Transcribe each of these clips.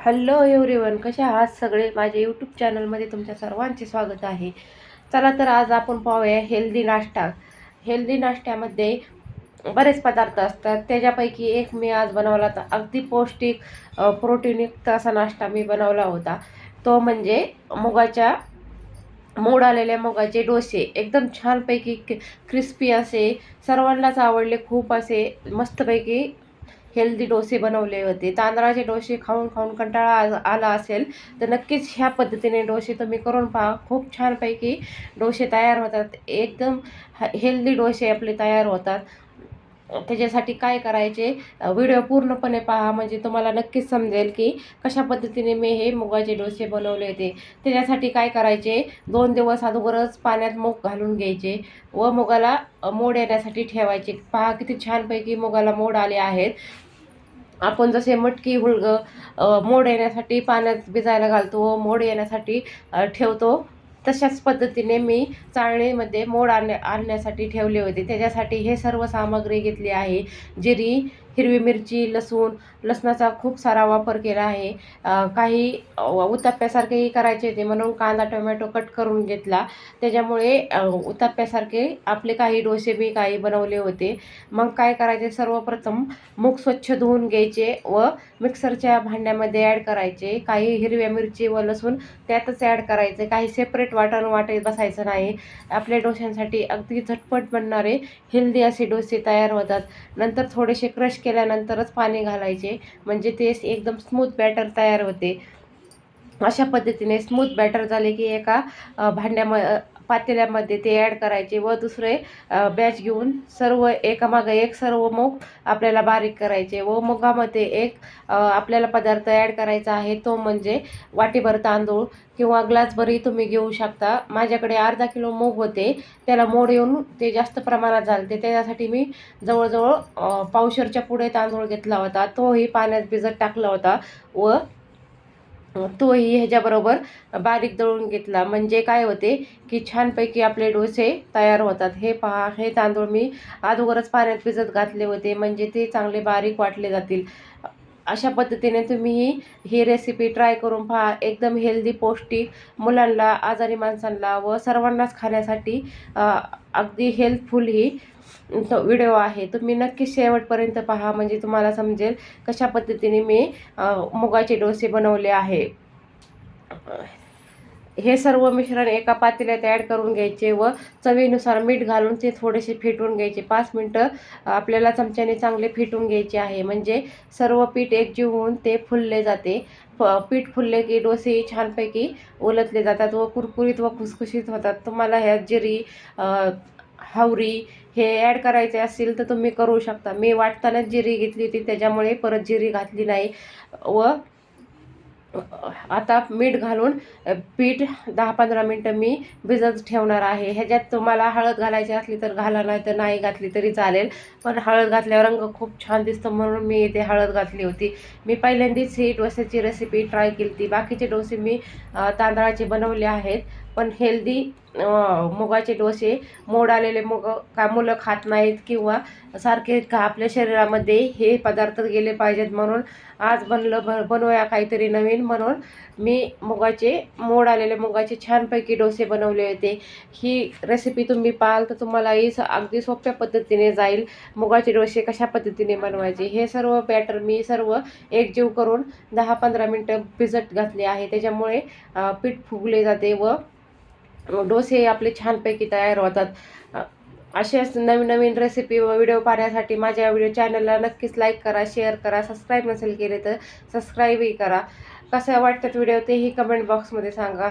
Hello everyone कशा आहात सगळे? माझ्या यूट्यूब चॅनलमध्ये तुमच्या सर्वांचे स्वागत आहे. चला तर आज आपण पाहूया हेल्दी नाश्ता. हेल्दी नाश्त्यामध्ये बरेच पदार्थ असतात. त्याच्यापैकी एक मी आज बनवला होता. अगदी पौष्टिक प्रोटीनयुक्त असा नाश्ता मी बनवला होता. तो म्हणजे मुगाच्या मोड आलेल्या मुगाचे डोसे. एकदम छानपैकी क्रिस्पी असे सर्वांनाच आवडले खूप असे मस्तपैकी हेल्दी डोसे बनवले होते. तांदळाचे डोसे खाऊन खाऊन कंटाळा आ- आला असेल तर नक्कीच ह्या पद्धतीने डोसे तुम्ही करून पहा. खूप छानपैकी डोसे तयार होतात. एकदम हेल्दी डोसे आपले तयार होतात. त्याच्यासाठी काय करायचे? व्हिडिओ पूर्णपणे पहा. म्हणजे तुम्हाला नक्कीच समजेल की कशा पद्धतीने मी हे मुगाचे डोसे बनवले होते. त्याच्यासाठी काय करायचे? दोन दिवस अगोदरच पाण्यात मूग घालून घ्यायचे व मुगाला मोड येण्यासाठी ठेवायचे. पहा किती छानपैकी मुगाला मोड आले आहेत. आपण जसे मटकी हुलग मोड येण्यासाठी पाण्यात भिजायला घालतो व मोड येण्यासाठी ठेवतो. तशाच पद्धतीने मी चाळणीमध्ये मोड आणण्या आणण्यासाठी ठेवले होते. त्याच्यासाठी हे सर्व सामग्री घेतली आहे. जिरी हिरवी मिरची लसूण लसणाचा खूप सारा वापर केला आहे. काही अ, करायचे होते. म्हणून कांदा टोमॅटो कट करून घेतला. त्याच्यामुळे अ, आपले काही डोसे मी काही बनवले होते. मग काय करायचे? सर्वप्रथम मूग स्वच्छ धुवून घ्यायचे व मिक्सरच्या भांड्यामध्ये ॲड करायचे. काही हिरव्या मिरची व लसूण त्यातच ॲड करायचे. काही सेपरेट वाटण वाटत बसायचं नाही. आपल्या डोश्यांसाठी अगदी झटपट बनणारे हेल्दी असे डोसे तयार होतात. नंतर थोडेसे क्रश केल्यानंतरच पाणी घालायचे. म्हणजे ते एकदम स्मूथ बॅटर तयार होते. अशा पद्धतीने स्मूथ बॅटर झाले की एका भांड्याम पातेल्यामध्ये ते ॲड करायचे व दुसरे बॅच घेऊन सर्व एकामागं एक सर्व मूग आपल्याला बारीक करायचे व मुगामध्ये एक आपल्याला पदार्थ ॲड करायचा आहे. तो म्हणजे वाटीभर तांदूळ किंवा ग्लासभरही तुम्ही घेऊ शकता. माझ्याकडे अर्धा किलो मूग होते. त्याला मोड येऊन ते जास्त प्रमाणात झालते. त्याच्यासाठी मी जवळजवळ पावशरच्या पुढे तांदूळ घेतला होता. तोही पाण्यात भिजत टाकला होता व तोही ह्याच्याबरोबर बारीक दळून घेतला. म्हणजे काय होते की छानपैकी आपले डोसे तयार होतात. हे पहा हे तांदूळ मी अगोदरच पाण्यात भिजत घातले होते. म्हणजे ते चांगले बारीक वाटले जातील. अशा पद्धतीने तुम्ही ही ही रेसिपी ट्राय करून पहा. एकदम हेल्दी पौष्टिक मुलांना आजारी माणसांना व सर्वांनाच खाण्यासाठी अगदी हेल्पफुल ही तो व्हिडिओ आहे. तुम्ही नक्की शेवटपर्यंत पहा. म्हणजे तुम्हाला समजेल कशा पद्धतीने मी मुगाचे डोसे बनवले आहे. हे सर्व मिश्रण एका पातेल्यात ॲड करून घ्यायचे व चवीनुसार मीठ घालून ते थोडेसे फेटून घ्यायचे. पाच मिनटं आपल्याला चमच्याने चांगले फेटून घ्यायचे आहे. म्हणजे सर्व पीठ एकजीव होऊन ते फुलले जाते. पीठ फुलले की डोसे छानपैकी ओलतले जातात व कुरकुरीत व खुसखुशीत होतात. तुम्हाला ह्या जिरी हावरी हे ॲड करायचे असतील तर तुम्ही करू शकता. मी वाटतानाच जिरी घेतली होती त्याच्यामुळे परत जिरी घातली नाही. व आता मीठ घालून पीठ दहा पंधरा मिनटं मी भिजत ठेवणार आहे. ह्याच्यात तुम्हाला हळद घालायची असली तर घाला नाही तर नाही घातली तरी चालेल. पण हळद घातल्यावर रंग खूप छान दिसतो म्हणून मी इथे हळद घातली होती. मी पहिल्यांदाच ही डोस्याची रेसिपी ट्राय केली होती. बाकीचे डोसे मी तांदळाचे बनवले आहेत. पण हेल्दी मुगाचे डोसे मोड आलेले मुग का मुलं खात नाहीत किंवा सारखे का आपल्या शरीरामध्ये हे पदार्थ गेले पाहिजेत म्हणून आज बनलं ब बनवूया काहीतरी नवीन म्हणून मी मुगाचे मोड आलेले मुगाचे छानपैकी डोसे बनवले होते. ही रेसिपी तुम्ही पाहाल तर तुम्हालाही स अगदी सोप्या पद्धतीने जाईल. मुगाचे डोसे कशा पद्धतीने बनवायचे हे सर्व बॅटर मी सर्व एकजीव करून दहा पंधरा मिनटं भिजत घातले आहे. त्याच्यामुळे पीठ फुगले जाते व डोसे आपले छानपैकी तयार होतात. अ, असेच नवीन नवीन रेसिपी व व्हिडिओ पाहण्यासाठी माझ्या व्हिडिओ चॅनलला नक्कीच लाईक करा शेअर करा सबस्क्राईब नसेल केले तर सबस्क्राईबही करा. कसं वाटतात व्हिडिओ तेही कमेंट बॉक्समध्ये सांगा.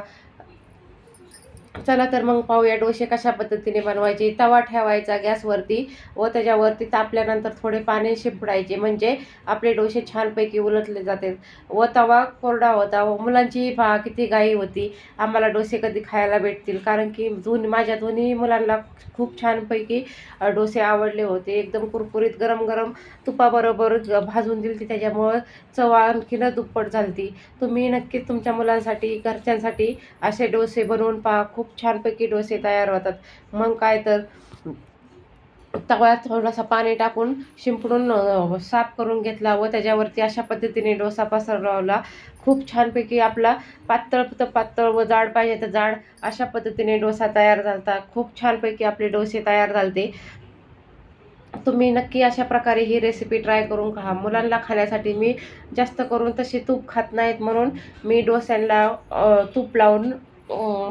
चला तर मग पाहूया डोसे कशा पद्धतीने बनवायचे. तवा ठेवायचा गॅसवरती व त्याच्यावरती तापल्यानंतर थोडे पाणी शिपडायचे. म्हणजे आपले डोसे छानपैकी उलटले जाते. व तवा कोरडा होता व मुलांची पहा किती गाई होती. आम्हाला डोसे कधी खायला भेटतील. कारण की दोन माझ्या दोन्ही मुलांना खूप छानपैकी डोसे आवडले होते. एकदम कुरकुरीत गरम गरम तुपाबरोबर भाजून दिली त्याच्यामुळं चव आणखीनच दुप्पट झाली तुम्ही नक्कीच तुमच्या मुलांसाठी घरच्यांसाठी असे डोसे बनवून पहा. खूप छानपैकी डोसे तयार होतात. मग काय तर तव्यात थोडासा पाणी टाकून शिंपडून साफ करून घेतला व त्याच्यावरती अशा पद्धतीने डोसा पसरवला. खूप छानपैकी आपला पातळ तर पातळ व जाड पाहिजे तर जाड अशा पद्धतीने डोसा तयार झालता. खूप छानपैकी आपले डोसे तयार झालते. तुम्ही नक्की अशा प्रकारे ही रेसिपी ट्राय करून खा मुलांना खाण्यासाठी मी जास्त करून तसे तूप खात नाहीत म्हणून मी डोस्यांना तूप लावून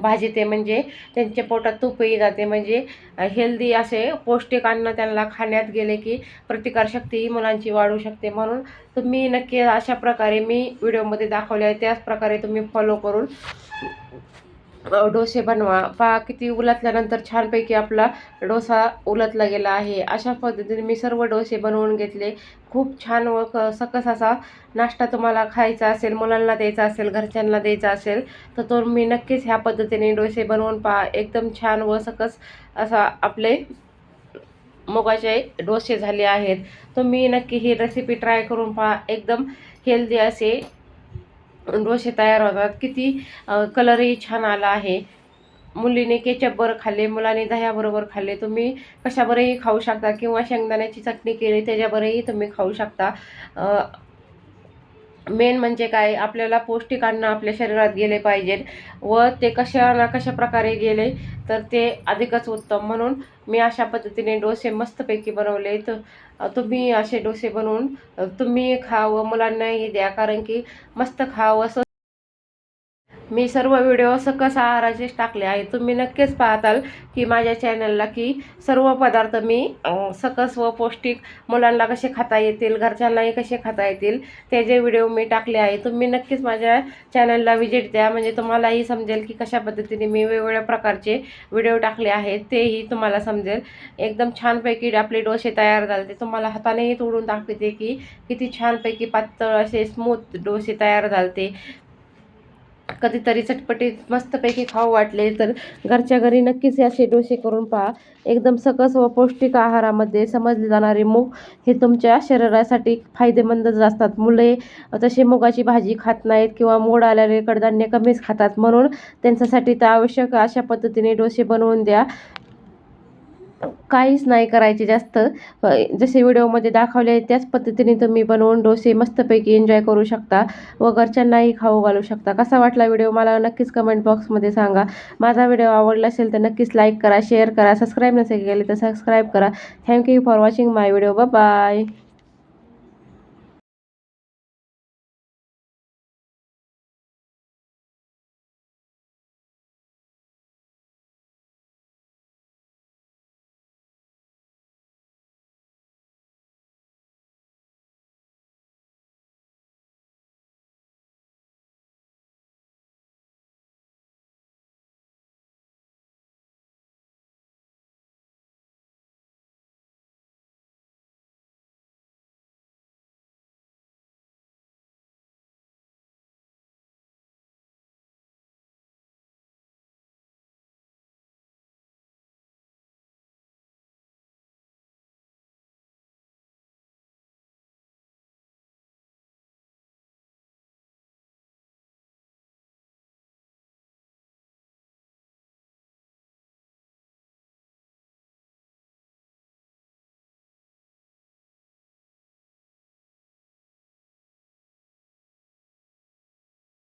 भाजते म्हणजे त्यांच्या पोटात तूपही जाते. म्हणजे हेल्दी असे पौष्टिक अन्न त्यांना खाण्यात गेले की प्रतिकारशक्तीही मुलांची वाढू शकते. म्हणून तुम्ही नक्की अशा प्रकारे मी व्हिडिओमध्ये दाखवले आहे. त्याच प्रकारे तुम्ही फॉलो करून डोसे बनवा. पहा किती उलटल्यानंतर छानपैकी आपला डोसा उलटला गेला आहे. अशा पद्धतीने मी सर्व डोसे बनवून घेतले. खूप छान व क सकस असा नाश्ता तुम्हाला खायचा असेल मुलांना द्यायचा असेल घरच्यांना द्यायचा असेल तर तो मी नक्कीच ह्या पद्धतीने डोसे बनवून पहा. एकदम छान व सकस असा आपले मुगाचे डोसे झाले आहेत. तुम्ही नक्की ही रेसिपी ट्राय करून पहा. एकदम हेल्दी असे डोसे तयार होतात. किती कलरही छान आला आहे. मुलीने केचपबरोबर खाल्ले मुलाने दह्याबरोबर खाल्ले. तुम्ही कशाबरोबरही खाऊ शकता किंवा शेंगदाण्याची चटणी केली त्याच्याबरोबरही तुम्ही खाऊ शकता. मेन म्हणजे काय? आपल्याला पौष्टिक अन्न आपल्या शरीरात गेले पाहिजेत व ते कशा ना कशा प्रकारे गेले तर ते अधिकच उत्तम. म्हणून मी अशा पद्धतीने डोसे मस्तपैकी बनवले तर तुम्ही असे डोसे बनवून तुम्ही खा व मुलांनाही द्या. कारण की मस्त खा व मी सर्व व्हिडिओ सकस आहाराचेच टाकले आहे. तुम्ही नक्कीच पाहताल की माझ्या चॅनलला की सर्व पदार्थ मी सकस व पौष्टिक मुलांना कसे खाता येतील घरच्यांनाही कसे खाता येतील ते जे व्हिडिओ मी टाकले आहे तुम्ही नक्कीच माझ्या चॅनलला व्हिजिट द्या. म्हणजे तुम्हालाही समजेल की कशा पद्धतीने मी वेगवेगळ्या प्रकारचे व्हिडिओ टाकले आहेत तेही तुम्हाला समजेल. एकदम छानपैकी आपले डोसे तयार झाले. ते तुम्हाला हातानेही तोडून दाखवते की किती छानपैकी पातळ असे स्मूथ डोसे तयार झालते कधीतरी चटपटीत मस्तपैकी खाऊ वाटले तर घरच्या घरी नक्कीच असे डोसे करून पहा. एकदम सकस व पौष्टिक आहारामध्ये समजले जाणारे मूग हे तुमच्या शरीरासाठी फायदेमंदच असतात. मुले तसे मुगाची भाजी खात नाहीत किंवा मोड आल्याने कडधान्य कमीच खातात. म्हणून त्यांच्यासाठी तर आवश्यक अशा पद्धतीने डोसे बनवून द्या. काहीच नाही करायचे जास्त. जसे व्हिडिओमध्ये दाखवले त्याच पद्धतीने तुम्ही बनवून डोसे मस्तपैकी एन्जॉय करू शकता व घरच्यांनाही खाऊ घालू शकता. कसा वाटला व्हिडिओ मला नक्कीच कमेंट बॉक्समध्ये सांगा. माझा व्हिडिओ आवडला असेल तर नक्कीच लाईक करा शेअर करा सबस्क्राईब नसेल केले तर सबस्क्राईब करा. Thank you for watching my video bye